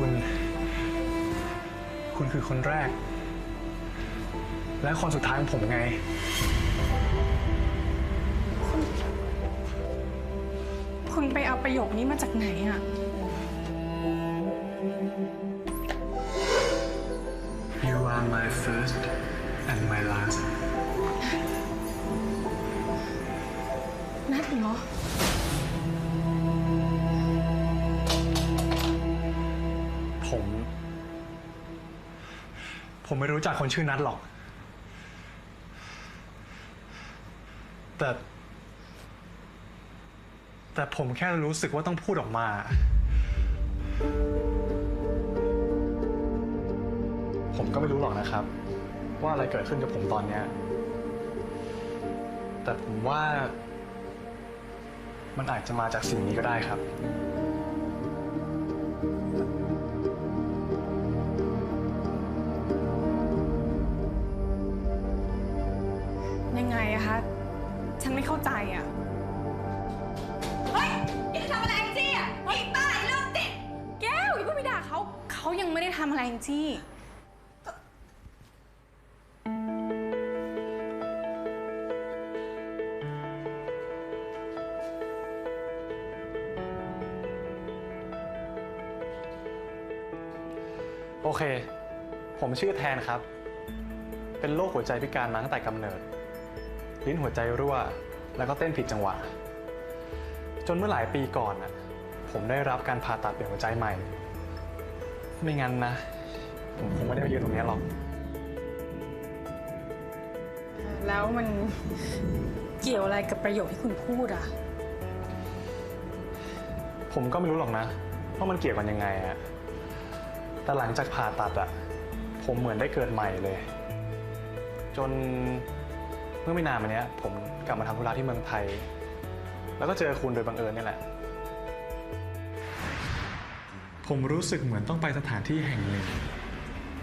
คุณ คุณคือคนแรก และคนสุดท้ายของผมไงคุณไปเอาประโยคนี้มาจากไหนอะ You are my first and my last นัดเหรอ ผม ผมไม่รู้จักคนชื่อนัทหรอก แต่ แต่ผมแค่รู้สึกว่าต้องพูดออกมา ผมก็ไม่รู้หรอกนะครับ ว่าอะไรเกิดขึ้นกับผมตอนเนี้ย แต่ผมว่ามันอาจจะมาจากสิ่งนี้ก็ได้ครับ ยังไงอะคะ ฉันไม่เข้าใจอะเฮ้ยนี่ทำอะไรจี้อะไอ้บ้าไอ้โรคจิตแก้วอย่าเพิ่งไปด่าเขา เขายังไม่ได้ทำอะไรจริงโอเค ผมชื่อแทนครับ เป็นโรคหัวใจพิการมาตั้งแต่กำเนิด ลิ้นหัวใจรั่ว แล้วก็เต้นผิดจังหวะ จนเมื่อหลายปีก่อนน่ะผมได้รับการผ่าตัดเปลี่ยนหัวใจใหม่ ไม่งั้นนะ ผมคงไม่ได้มายืนตรงนี้หรอกๆแล้วมันเกี่ยวอะไรกับประโยคที่คุณพูดอะผมก็ไม่รู้หรอกนะว่ามันเกี่ยวกันยังไงอะแต่หลังจากผ่าตัดอะผมเหมือนได้เกิดใหม่เลย จน เมื่อไม่นานมาเนี้ยผมกลับมาทำธุระที่เมืองไทย แล้วก็เจอคุณโดยบังเอิญนี่แหละ ผมรู้สึกเหมือนต้องไปสถานที่แห่งหนึ่ง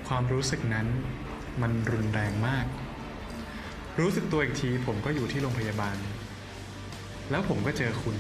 ความรู้สึกนั้นมันรุนแรงมาก รู้สึกตัวอีกทีผมก็อยู่ที่โรงพยาบาล แล้วผมก็เจอคุณ